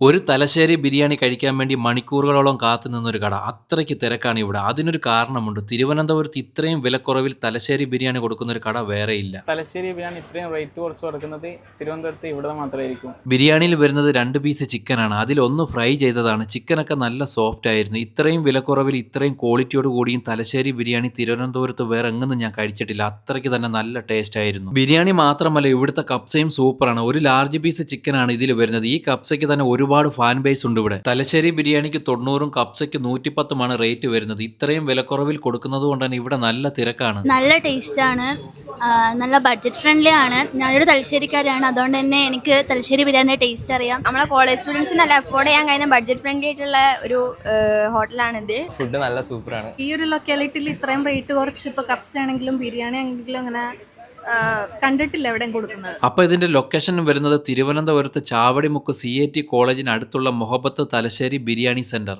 ഒരു തലശ്ശേരി ബിരിയാണി കഴിക്കാൻ വേണ്ടി മണിക്കൂറുകളോളം കാത്തു നിന്നൊരു കട. അത്രയ്ക്ക് തിരക്കാണ് ഇവിടെ. അതിനൊരു കാരണമുണ്ട്. തിരുവനന്തപുരത്ത് ഇത്രയും വിലക്കുറവിൽ തലശ്ശേരി ബിരിയാണി കൊടുക്കുന്ന ഒരു കട വേറെ ഇല്ല. തലശ്ശേരി ബിരിയാണി ഇത്രയും റേറ്റ് കുറച്ച് കൊടുക്കുന്നത് തിരുവനന്തപുരത്ത് ഇവിടെ മാത്രമായിരിക്കും. ബിരിയാണിയിൽ വരുന്നത് രണ്ട് പീസ് ചിക്കനാണ് അതിലൊന്ന് ഫ്രൈ ചെയ്തതാണ്. ചിക്കനൊക്കെ നല്ല സോഫ്റ്റ് ആയിരുന്നു. ഇത്രയും വിലക്കുറവിൽ ഇത്രയും ക്വാളിറ്റിയോട് കൂടിയും തലശ്ശേരി ബിരിയാണി തിരുവനന്തപുരത്ത് വേറെ എങ്ങും ഞാൻ കഴിച്ചിട്ടില്ല. അത്രയ്ക്ക് തന്നെ നല്ല ടേസ്റ്റ് ആയിരുന്നു. ബിരിയാണി മാത്രമല്ല ഇവിടുത്തെ കപ്സയും സൂപ്പറാണ് ഒരു ലാർജ് പീസ് ചിക്കനാണ് ഇതിൽ വരുന്നത്. ഈ കപ്സയ്ക്ക് തന്നെ ഒരുപാട് ഫാൻ ബേസ് ഉണ്ട് ഇവിടെ. തലശ്ശേരി ബിരിയാണിക്ക് തൊണ്ണൂറും കപ്സയ്ക്ക് നൂറ്റിപ്പത്തുമാണ് റേറ്റ് വരുന്നത്. ഇത്രയും വിലക്കുറവിൽ കൊടുക്കുന്നത് കൊണ്ട് തന്നെ ഇവിടെ നല്ല തിരക്കാണ്. നല്ല ടേസ്റ്റ് ആണ്. നല്ല ബഡ്ജറ്റ് ഫ്രണ്ട്ലി ആണ്. ഞാനൊരു തലശ്ശേരിക്കാരാണ് അതുകൊണ്ട് തന്നെ എനിക്ക് തലശ്ശേരി ബിരിയാണിയുടെ ടേസ്റ്റ് അറിയാം. നമ്മളെ കോളേജ് സ്റ്റുഡൻസിന് നല്ല അഫോർഡ് ചെയ്യാൻ കഴിയുന്ന ബഡ്ജറ്റ് ഫ്രണ്ട്ലി ആയിട്ടുള്ള ഒരു ഹോട്ടലാണിത് ഫുഡ് നല്ല സൂപ്പറാണ് ഈ ഒരു ലൊക്കാലിറ്റിയിൽ ഇത്രയും റേറ്റ് കുറച്ച് ഇപ്പോൾ കപ്സ ആണെങ്കിലും ബിരിയാണി ആണെങ്കിലും അങ്ങനെ കണ്ടിട്ടില്ല എവിടെയും കൊടുക്കുന്നത്. അപ്പൊ ഇതിന്റെ ലൊക്കേഷൻ വരുന്നത് തിരുവനന്തപുരത്ത് ചാവടിമുക്ക് സി എ ടി കോളേജിന് അടുത്തുള്ള മൊഹബത്ത് തലശ്ശേരി ബിരിയാണി സെന്റർ